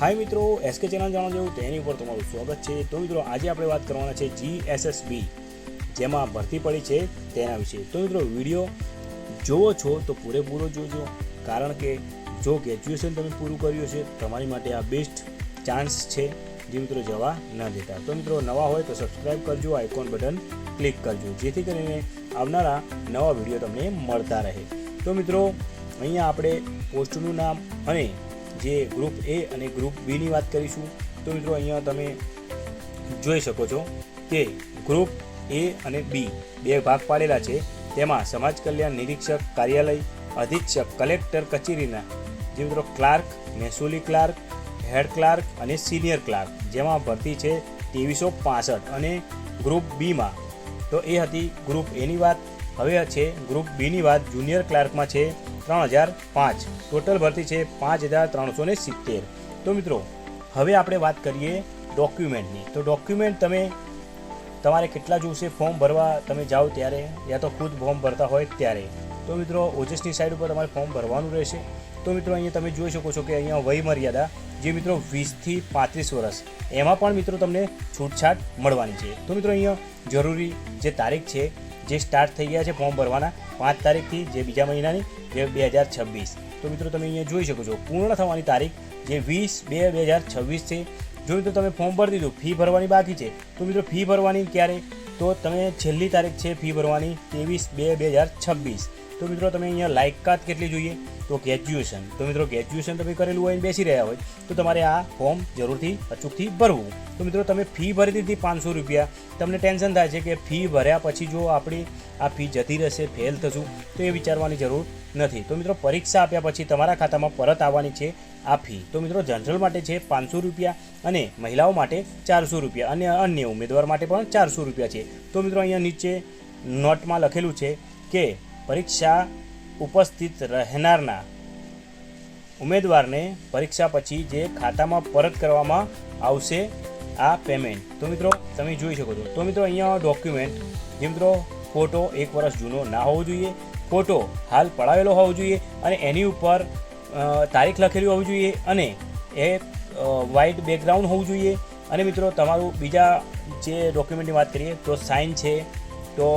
હાય મિત્રો SK channel જાણો જેવું તેની ઉપર તમારું સ્વાગત છે. તો મિત્રો, આજે આપણે વાત કરવાના છે જીએસએસબી જેમાં ભરતી પડી છે તેના વિશે. તો મિત્રો, વીડિયો જોવો છો તો પૂરેપૂરો જોજો, કારણ કે જો ગ્રેજ્યુએશન તમે પૂરું કર્યું છે, તમારી માટે આ બેસ્ટ ચાન્સ છે જે મિત્રો જવા ન દેતા. તો મિત્રો, નવા હોય તો સબસ્ક્રાઈબ કરજો આઇકોન બટન ક્લિક કરજો, જેથી કરીને આવનારા નવા વીડિયો તમને મળતા રહે. તો મિત્રો, અહીંયા આપણે પોસ્ટનું નામ અને જે ગ્રુપ એ અને ગ્રુપ બીની વાત કરીશું, તો મિત્રો અહીંયા તમે જોઈ શકો છો કે ગ્રુપ એ અને બી બે ભાગ પાડેલા છે. તેમાં સમાજ કલ્યાણ નિરીક્ષક કાર્યાલય, અધિક્ષક કલેક્ટર કચેરીના, જે મિત્રો ક્લાર્ક, મહેસૂલી ક્લાર્ક, હેડ ક્લાર્ક અને સિનિયર ક્લાર્ક, જેમાં ભરતી છે ત્રેવીસો પાસઠ. અને ગ્રુપ બીમાં તો એ હતી ગ્રુપ એની વાત. હવે છે ગ્રુપ બીની વાત. જુનિયર ક્લાર્કમાં છે ત્રણ હજાર પાંચ. ટોટલ ભરતી છે પાંચ હજાર ત્રણસો ને સિત્તેર. તો મિત્રો, હવે આપણે વાત કરીએ ડોક્યુમેન્ટની તો ડોક્યુમેન્ટ તમે, તમારે કેટલા જોશે? ફોર્મ ભરવા તમે જાઓ ત્યારે, યા તો ખુદ ફોર્મ ભરતા હોય ત્યારે. તો મિત્રો ઓજસની સાઈડ ઉપર તમારે ફોર્મ ભરવાનું રહેશે. તો મિત્રો, અહીંયા તમે જોઈ શકો છો કે અહીંયા વય મર્યાદા, જે મિત્રો વીસથી પાંત્રીસ વર્ષ, એમાં પણ મિત્રો તમને છૂટછાટ મળવાની છે. તો મિત્રો, અહીંયા જરૂરી જે તારીખ છે જે સ્ટાર્ટ થઈ ગયા છે ફોર્મ ભરવાના પાંચ તારીખથી જે બીજા મહિનાની, જે બે હજાર છવ્વીસ. તો મિત્રો તમે અહીંયા જોઈ શકો છો, પૂર્ણ થવાની તારીખ જે વીસ બે બે હજાર છવ્વીસ છે. જો મિત્રો તમે ફોર્મ ભરી દીધું, ફી ભરવાની બાકી છે, તો મિત્રો ફી ભરવાની ક્યારે? તો તમે છેલ્લી તારીખ છે ફી ભરવાની ત્રેવીસ બે બે હજાર છવ્વીસ. તો મિત્રો તમે અહીંયા લાયકાત કેટલી જોઈએ? તો ગ્રેજ્યુએશન તો મિત્રો ગ્રેજ્યુએશન તમે કરેલું હોય બેસી રહ્યા હોય, તો તમારે આ ફોર્મ જરૂરથી અચૂકથી ભરવું. તો મિત્રો તમે ફી ભરી દીધી પાંચસો રૂપિયા. તમને ટેન્શન થાય છે કે ફી ભર્યા પછી જો આપણી આ ફી જતી રહેશે ફેલ થશું, તો એ વિચારવાની જરૂર નથી. તો મિત્રો પરીક્ષા આપ્યા પછી તમારા ખાતામાં પરત આવવાની છે આ ફી તો મિત્રો જનરલ માટે છે પાંચસો રૂપિયા અને મહિલાઓ માટે ચારસો રૂપિયા અને અન્ય ઉમેદવાર માટે પણ ચારસો રૂપિયા છે. તો મિત્રો અહીંયા નીચે નોટમાં લખેલું છે કે પરીક્ષા ઉપસ્થિત રહેનારના ઉમેદવારને પરીક્ષા પછી જે ખાતામાં પરત કરવામાં આવશે આ પેમેન્ટ તો મિત્રો, તમે જોઈ શકો છો. તો મિત્રો, અહીંયા ડોક્યુમેન્ટ જે મિત્રો ફોટો એક વર્ષ જૂનો ના હોવો જોઈએ. ફોટો હાલ પડાવેલો હોવો જોઈએ અને એની ઉપર તારીખ લખેલી હોવી જોઈએ અને એ વ્હાઇટ બેકગ્રાઉન્ડ હોવું જોઈએ. અને મિત્રો, તમારું બીજા જે ડોક્યુમેન્ટની વાત કરીએ, તો સાઇન છે, તો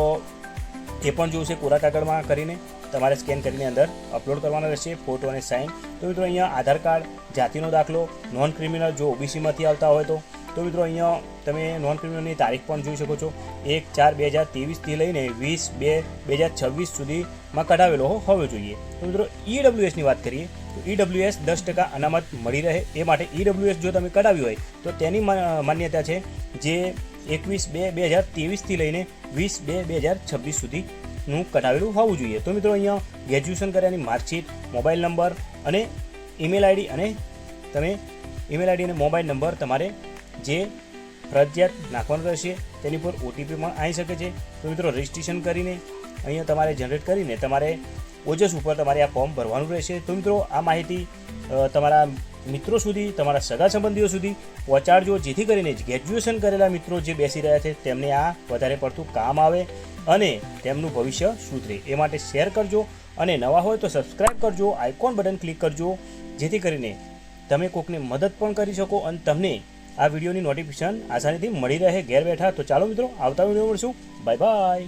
એ પણ જોશે કોરા કાગળમાં કરીને. તમારે સ્કેન કરીને અંદર અપલોડ કરવાનો રહેશે ફોટો અને સાઇન તો મિત્રો અહીંયા આધાર કાર્ડ, જાતિનો દાખલો નોન ક્રિમિનલ જો ઓબીસીમાંથી આવતા હોય તો. તો મિત્રો અહીંયા તમે નોન ક્રિમિનલની તારીખ પણ જોઈ શકો છો. એક ચાર બે હજાર ત્રેવીસથી લઈને વીસ બે બે હજાર છવ્વીસ સુધીમાં કઢાવેલો હોવો જોઈએ. તો મિત્રો ઈડબ્લ્યુએસની વાત કરીએ, તો ઈડબ્લ્યુએસ દસ ટકા અનામત મળી રહે. એ માટે ઈડબ્લ્યુએસ જો તમે કઢાવ્યું હોય, તો તેની માન્યતા છે જે એકવીસ બે બે હજાર ત્રેવીસથી લઈને વીસ બે બે હજાર છવ્વીસ સુધીનું કઢાવેલું હોવું જોઈએ. તો મિત્રો અહીંયા ગ્રેજ્યુએશન કર્યાની માર્કશીટ મોબાઈલ નંબર અને ઈમેલ આઈડી અને તમે ઈમેલ આઈડી અને મોબાઈલ નંબર તમારે જે ફરજિયાત નાખવાનું રહેશે તેની પર ઓટીપી પણ આવી શકે છે. તો મિત્રો રજિસ્ટ્રેશન કરીને અહીંયા તમારે જનરેટ કરીને તમારે ઓજસ ઉપર તમારે આ ફોર્મ ભરવાનું રહેશે. તો મિત્રો આ માહિતી તમારા મિત્રો સુધી, તમારા સગા સંબંધીઓ સુધી, પહોંચાડજો. જેથી કરીને ગ્રેજ્યુએશન કરેલા મિત્રો જે બેસી રહ્યા છે, તેમને આ વધારે પડતું કામ આવે અને તેમનું ભવિષ્ય સુધરે. એ માટે શેર કરજો અને નવા હોય તો સબસ્ક્રાઇબ કરજો આઇકોન બટન ક્લિક કરજો, જેથી કરીને તમે કોકને મદદ પણ કરી શકો અને તમને આ વિડીયોની નોટિફિકેશન આસાનીથી મળી રહે. ઘેર બેઠા તો ચાલો મિત્રો, આવતા વીડિયો મળશું. Bye bye